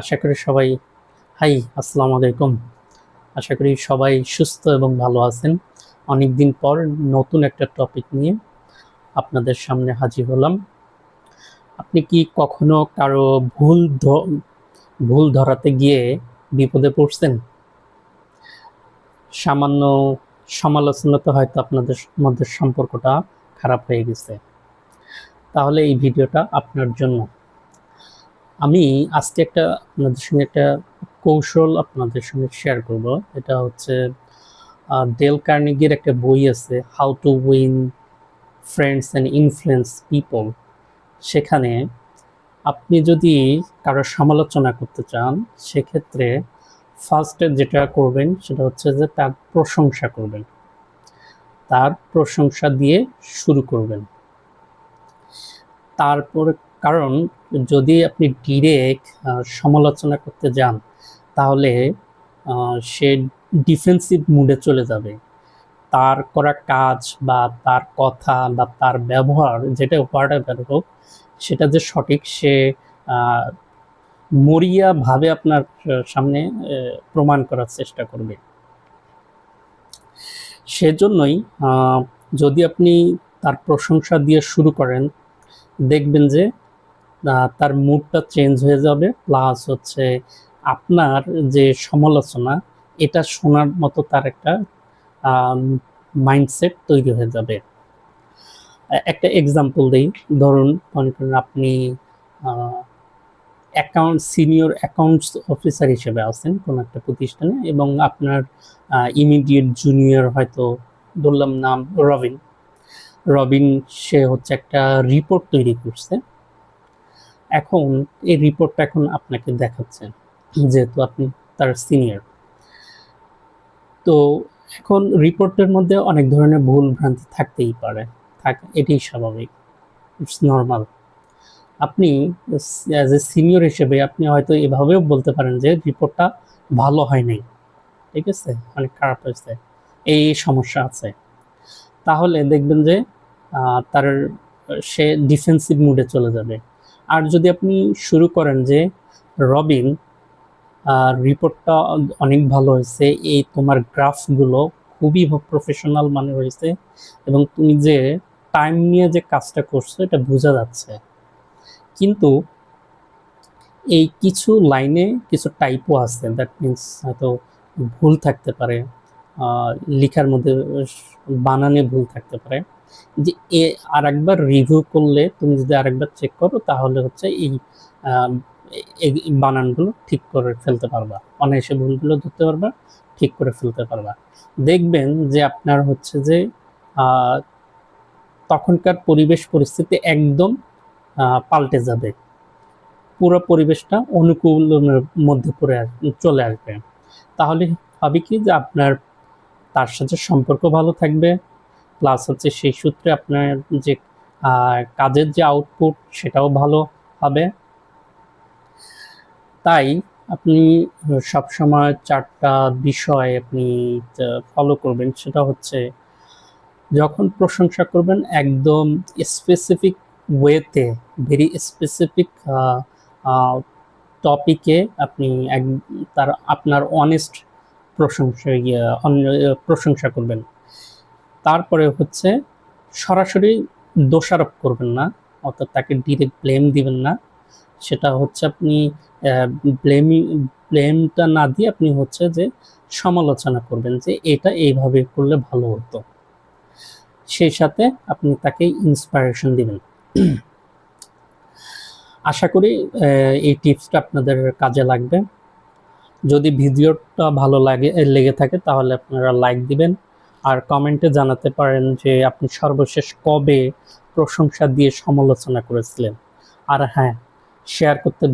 আশা করি সবাই, হাই, আসসালামু আলাইকুম। আশা করি সবাই সুস্থ এবং ভালো আছেন। অনেক দিন পর নতুন একটা টপিক নিয়ে আপনাদের সামনে হাজির হলাম। আপনি কি কখনো কারও ভুল ভুল ধরাতে গিয়ে বিপদে পড়ছেন? সামান্য সমালোচনাতে হয়তো আপনাদের মধ্যে সম্পর্কটা খারাপ হয়ে গেছে। তাহলে এই ভিডিওটা আপনার জন্য। আমি আজকে একটা আপনাদের সঙ্গে একটা কৌশল আপনাদের সঙ্গে শেয়ার করব। এটা হচ্ছে ডেল কার্নেগির একটা বই আছে how to win friends and influence people সেখানে আপনি যদি কারও সমালোচনা করতে চান, সেক্ষেত্রে ফার্স্টে যেটা করবেন, সেটা হচ্ছে যে তার প্রশংসা করবেন। তার প্রশংসা দিয়ে শুরু করবেন। তারপর, কারণ যদি আপনি ডিরেক্ট সমালোচনা করতে যান তাহলে সে ডিফেন্সিভ মুডে চলে যাবে। তার করা কাজ বা তার কথা বা তার ব্যবহার যেটা হোয়াট হোক সেটা যে সঠিক সে আহ, মরিয়া ভাবে আপনার সামনে প্রমাণ করার চেষ্টা করবে। সেজন্যই যদি আপনি তার প্রশংসা দিয়ে শুরু করেন দেখবেন যে তার মুডটা চেঞ্জ হয়ে যাবে প্লাস হচ্ছে আপনার যে সমালোচনা, এটা শোনার মতো তার একটা মাইন্ডসেট তৈরি হয়ে যাবে। একটা এক্সাম্পল দিই। ধরুন, মনে করেন আপনি অ্যাকাউন্ট সিনিয়র অ্যাকাউন্টস অফিসার হিসেবে আছেন কোনো একটা প্রতিষ্ঠানে এবং আপনার ইমিডিয়েট জুনিয়র হয়তো ধরলাম নাম রবিন। রবিন, সে হচ্ছে একটা রিপোর্ট তৈরি করছে। এখন এই রিপোর্টটা এখন আপনাকে দেখাচ্ছে, যেহেতু আপনি তার সিনিয়র তো এখন রিপোর্টের মধ্যে অনেক ধরনের ভুল ভ্রান্তি থাকতেই পারে, থাক, এটাই স্বাভাবিক ইটস নর্মাল আপনি অ্যাজ এ সিনিয়র হিসেবে আপনি হয়তো এভাবেও বলতে পারেন যে রিপোর্টটা ভালো হয় নাই, ঠিক আছে? অনেক খারাপ হয়েছে, এই সমস্যা আছে। তাহলে দেখবেন যে তার সে ডিফেন্সিভ মুডে চলে যাবে। আর যদি আপনি শুরু করেন যে রবিন রিপোর্টটা অনেক ভালো হয়েছে। এই তোমার গ্রাফগুলো খুবই প্রফেশনাল মানে হয়েছে এবং তুমি যে টাইম নিয়ে যে কাজটা করছ, এটা বোঝা যাচ্ছে। কিন্তু এই কিছু লাইনে কিছু টাইপও আছে দ্যাট মিন্স হয়তো ভুল থাকতে পারে লেখার মধ্যে, বানানে ভুল থাকতে পারে। যে এ আর একবার রিভিউ করলে তুমি যদি আরেকবার চেক করো, তাহলে হচ্ছে এই বানানগুলো ঠিক করে ফেলতে পারবা। অনায়াসে ভুলগুলো ধরতে পারবা, ঠিক করে ফেলতে পারবা। দেখবেন যে আপনার হচ্ছে যে তখনকার পরিবেশ পরিস্থিতি একদম পাল্টে যাবে। পুরো পরিবেশটা অনুকূলের মধ্যে পড়ে চলে আসবে। তাহলে হবে কি যে আপনার, তার সাথে সম্পর্ক ভালো থাকবে। প্লাস হচ্ছে সেই সূত্রে আপনার যে কাজের যে আউটপুট সেটাও ভালো হবে। তাই আপনি সবসময় চারটা বিষয় আপনি ফলো করবেন। সেটা হচ্ছে যখন প্রশংসা করবেন একদম স্পেসিফিক ওয়েতে ভেরি স্পেসিফিক টপিকে আপনি এক তার আপনার অনেস্ট প্রশংসা ইয়ে, প্রশংসা করবেন। তারপরে হচ্ছে সরাসরি দোষারোপ করবেন না, অর্থাৎ তাকে ডিরেক্ট ব্লেম দিবেন না। সেটা হচ্ছে আপনি ব্লেমি ব্লেমটা না দিয়ে আপনি হচ্ছে যে সমালোচনা করবেন যে এটা এইভাবে করলে ভালো হতো। সেই সাথে আপনি তাকে ইন্সপায়ারেশন দিবেন। আশা করি এই টিপসটা আপনাদের কাজে লাগবে। যদি ভিডিওটা ভালো লাগে, লেগে থাকে তাহলে আপনারা লাইক দিবেন। আর কমেন্টে জানাতে পারেন যে আপনি সর্বশেষ কবে প্রশংসা দিয়ে সমালোচনা করেছিলেন। আর হ্যাঁ শেয়ার করতে